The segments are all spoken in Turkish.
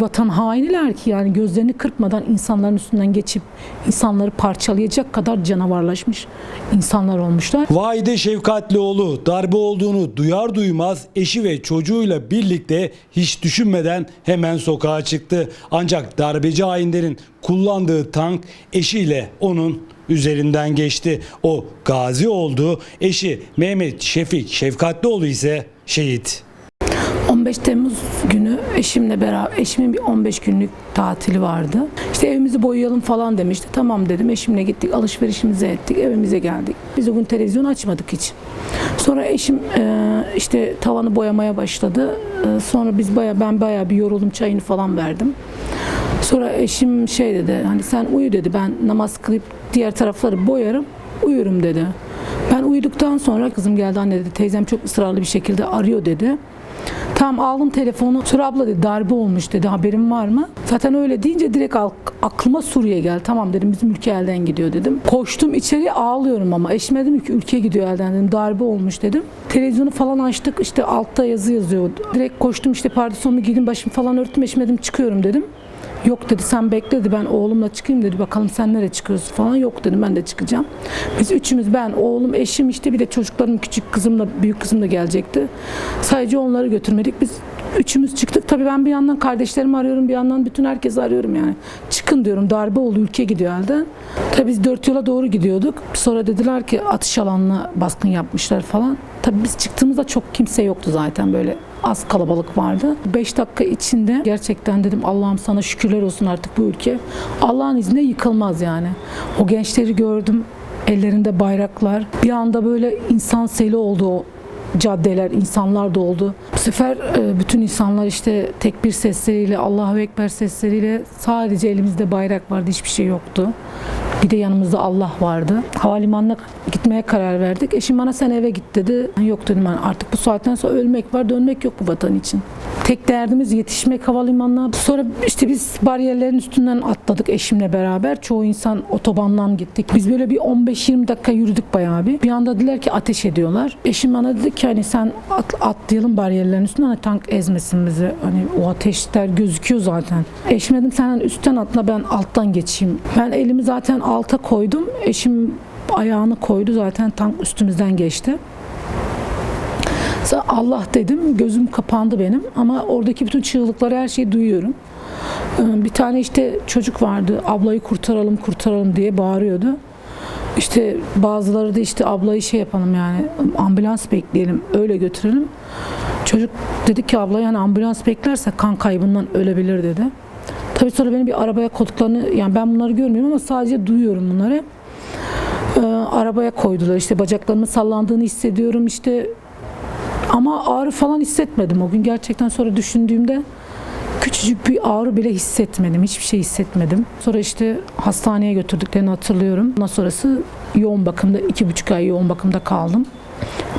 vatan hainiler ki yani gözlerini kırpmadan insanların üstünden geçip insanları parçalayacak kadar canavarlaşmış insanlar olmuşlar. Vahide Şefkatlioğlu darbe olduğunu duyar duymaz eşi ve çocuğuyla birlikte hiç düşünmeden hemen sokağa çıktı. Ancak darbeci hainlerin kullandığı tank eşiyle onun üzerinden geçti. O gazi oldu. Eşi Mehmet Şefik Şefkatlioğlu ise şehit. 15 Temmuz günü eşimle beraber eşimin bir 15 günlük tatili vardı. İşte evimizi boyayalım falan demişti. Tamam dedim. Eşimle gittik. Alışverişimizi ettik. Evimize geldik. Biz o gün televizyon açmadık hiç. Sonra eşim e, işte tavanı boyamaya başladı. E, Sonra biz baya ben baya bir yoruldum. Çayını falan verdim. Sonra eşim şey dedi. Hani sen uyu dedi. Ben namaz kılıp diğer tarafları boyarım. Uyurum dedi. Ben uyuduktan sonra kızım geldi anne dedi. Teyzem çok ısrarlı bir şekilde arıyor dedi. Tamam aldım telefonu. Sonra abla dedi darbe olmuş dedi. Haberin var mı? Zaten öyle deyince direkt aklıma Suriye geldi. Tamam dedim bizim ülke elden gidiyor dedim. Koştum içeri ağlıyorum ama eşime dedim ki ülke gidiyor elden dedim. Darbe olmuş dedim. Televizyonu falan açtık işte altta yazı yazıyor. Direkt koştum işte pardisonumu giydim başımı falan örttüm eşime dedim çıkıyorum dedim. Yok dedi sen bekle dedi ben oğlumla çıkayım dedi bakalım sen nereye çıkıyorsun falan yok dedim ben de çıkacağım. Biz üçümüz ben oğlum eşim işte bir de çocuklarım küçük kızımla büyük kızım da gelecekti. Sadece onları götürmedik biz üçümüz çıktık. Tabii ben bir yandan kardeşlerimi arıyorum bir yandan bütün herkesi arıyorum yani. Çıkın diyorum darbe oldu ülke gidiyor elden. Tabii biz dört yola doğru gidiyorduk. Sonra dediler ki atış alanına baskın yapmışlar falan. Tabii biz çıktığımızda çok kimse yoktu zaten böyle az kalabalık vardı. 5 dakika içinde gerçekten dedim Allah'ım sana şükürler olsun artık bu ülke. Allah'ın izniyle yıkılmaz yani. O gençleri gördüm. Ellerinde bayraklar. Bir anda böyle insan seli oldu o caddeler, insanlar doldu. Bu sefer e, bütün insanlar işte tekbir sesleriyle, Allahu Ekber sesleriyle sadece elimizde bayrak vardı, hiçbir şey yoktu. Bir de yanımızda Allah vardı. Havalimanına gitmeye karar verdik. Eşim bana sen eve git dedi. Yok dedim ben artık bu saatten sonra ölmek var, dönmek yok bu vatan için. Tek derdimiz yetişmek havalimanına. Sonra işte biz bariyerlerin üstünden atladık eşimle beraber. Çoğu insan otobandan gittik. Biz böyle bir 15-20 dakika yürüdük bayağı bir. Bir anda dediler ki ateş ediyorlar. Eşim bana dedi ki hani sen at- atlayalım bariyerlerin üstünden hani tank ezmesin bizi. Hani o ateşler gözüküyor zaten. Eşim dedim sen hani üstten atla ben alttan geçeyim. Ben elimi zaten alta koydum. Eşim ayağını koydu zaten tank üstümüzden geçti. Allah dedim, gözüm kapandı benim ama oradaki bütün çığlıkları her şeyi duyuyorum. Ee, Bir tane işte çocuk vardı, ablayı kurtaralım kurtaralım diye bağırıyordu. İşte bazıları da işte ablayı şey yapalım yani ambulans bekleyelim öyle götürelim. Çocuk dedi ki abla yani ambulans beklerse kan kaybından ölebilir dedi. Tabii sonra beni bir arabaya koyduklarını yani ben bunları görmüyorum ama sadece duyuyorum bunları. Ee, arabaya koydular işte bacaklarımın sallandığını hissediyorum işte ama ağrı falan hissetmedim o gün. Gerçekten sonra düşündüğümde küçücük bir ağrı bile hissetmedim. Hiçbir şey hissetmedim. Sonra işte hastaneye götürdüklerini hatırlıyorum. Ondan sonrası yoğun bakımda, iki buçuk ay yoğun bakımda kaldım.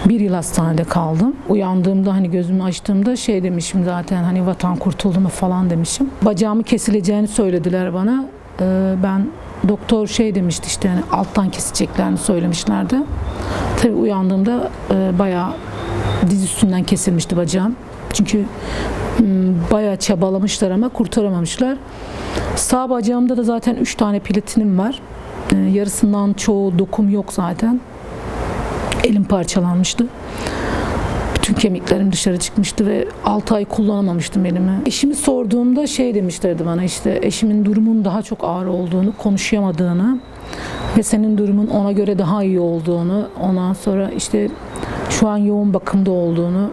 Bir yıl hastanede kaldım. Uyandığımda hani gözümü açtığımda şey demişim zaten hani vatan kurtuldu mu falan demişim. Bacağımı kesileceğini söylediler bana. Ee, ben doktor şey demişti işte hani alttan keseceklerini söylemişlerdi. Tabii uyandığımda e, bayağı diz üstünden kesilmişti bacağım. Çünkü bayağı çabalamışlar ama kurtaramamışlar. Sağ bacağımda da zaten 3 tane platinim var. E, yarısından çoğu dokum yok zaten. Elim parçalanmıştı. Bütün kemiklerim dışarı çıkmıştı ve 6 ay kullanamamıştım elimi. Eşimi sorduğumda şey demişlerdi bana işte eşimin durumun daha çok ağır olduğunu, konuşamadığını ve senin durumun ona göre daha iyi olduğunu, ondan sonra işte şu an yoğun bakımda olduğunu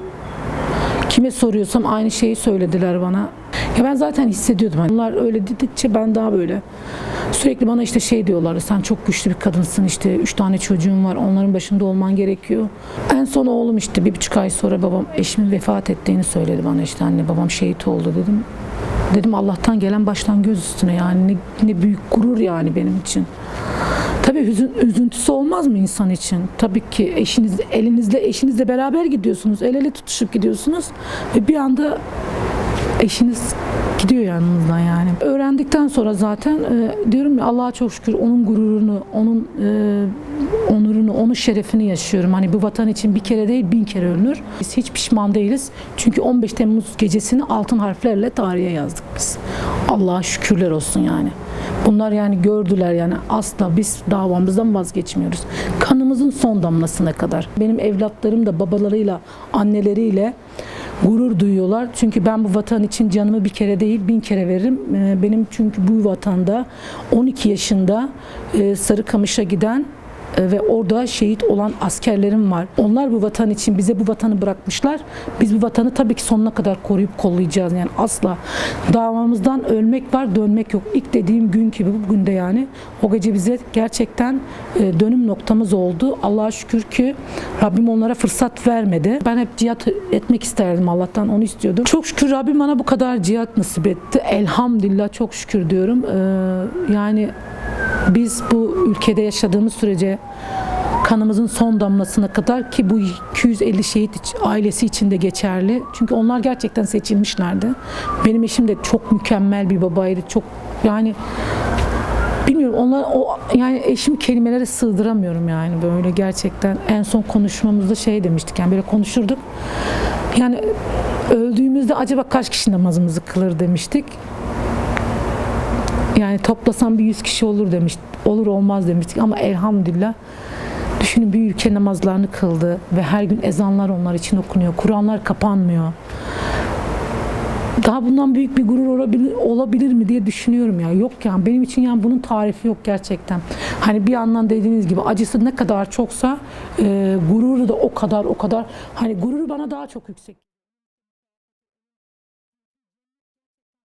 kime soruyorsam aynı şeyi söylediler bana. Ya ben zaten hissediyordum. Onlar öyle dedikçe ben daha böyle sürekli bana işte şey diyorlardı. Sen çok güçlü bir kadınsın işte üç tane çocuğun var. Onların başında olman gerekiyor. En son oğlum işte bir buçuk ay sonra babam eşimin vefat ettiğini söyledi bana işte anne babam şehit oldu dedim. Dedim Allah'tan gelen baştan göz üstüne yani ne, ne büyük gurur yani benim için. Tabii hüzün, üzüntüsü olmaz mı insan için? Tabii ki eşiniz, elinizle eşinizle beraber gidiyorsunuz. El ele tutuşup gidiyorsunuz. Ve bir anda eşiniz gidiyor yanınızdan yani. Öğrendikten sonra zaten e, diyorum ya Allah'a çok şükür onun gururunu, onun e, onurunu, onun şerefini yaşıyorum. Hani bu vatan için bir kere değil bin kere ölünür. Biz hiç pişman değiliz. Çünkü 15 Temmuz gecesini altın harflerle tarihe yazdık biz. Allah'a şükürler olsun yani. Bunlar yani gördüler yani asla biz davamızdan vazgeçmiyoruz. Kanımızın son damlasına kadar. Benim evlatlarım da babalarıyla, anneleriyle gurur duyuyorlar. Çünkü ben bu vatan için canımı bir kere değil bin kere veririm. Ee, Benim çünkü bu vatanda 12 yaşında e, Sarıkamış'a giden ve orada şehit olan askerlerim var. Onlar bu vatan için bize bu vatanı bırakmışlar. Biz bu vatanı tabii ki sonuna kadar koruyup kollayacağız yani asla. Davamızdan ölmek var, dönmek yok. İlk dediğim gün gibi bugün de yani o gece bize gerçekten e, dönüm noktamız oldu. Allah'a şükür ki Rabbim onlara fırsat vermedi. Ben hep cihat etmek isterdim Allah'tan onu istiyordum. Çok şükür Rabbim bana bu kadar cihat nasip etti. Elhamdülillah çok şükür diyorum. Ee, yani biz bu ülkede yaşadığımız sürece kanımızın son damlasına kadar ki bu 250 şehit ailesi için de geçerli. Çünkü onlar gerçekten seçilmişlerdi. Benim eşim de çok mükemmel bir babaydı. Çok yani bilmiyorum onlar o yani eşim kelimelere sığdıramıyorum yani böyle gerçekten en son konuşmamızda şey demiştik yani böyle konuşurduk. Yani öldüğümüzde acaba kaç kişi namazımızı kılır demiştik. Yani toplasam bir 100 kişi olur demiş. Olur olmaz demiştik ama elhamdülillah düşünün bir ülke namazlarını kıldı ve her gün ezanlar onlar için okunuyor. Kur'anlar kapanmıyor. Daha bundan büyük bir gurur olabilir, olabilir mi diye düşünüyorum ya. Yok yani benim için yani bunun tarifi yok gerçekten. Hani bir yandan dediğiniz gibi acısı ne kadar çoksa e, gururu da o kadar o kadar hani gururu bana daha çok yüksek.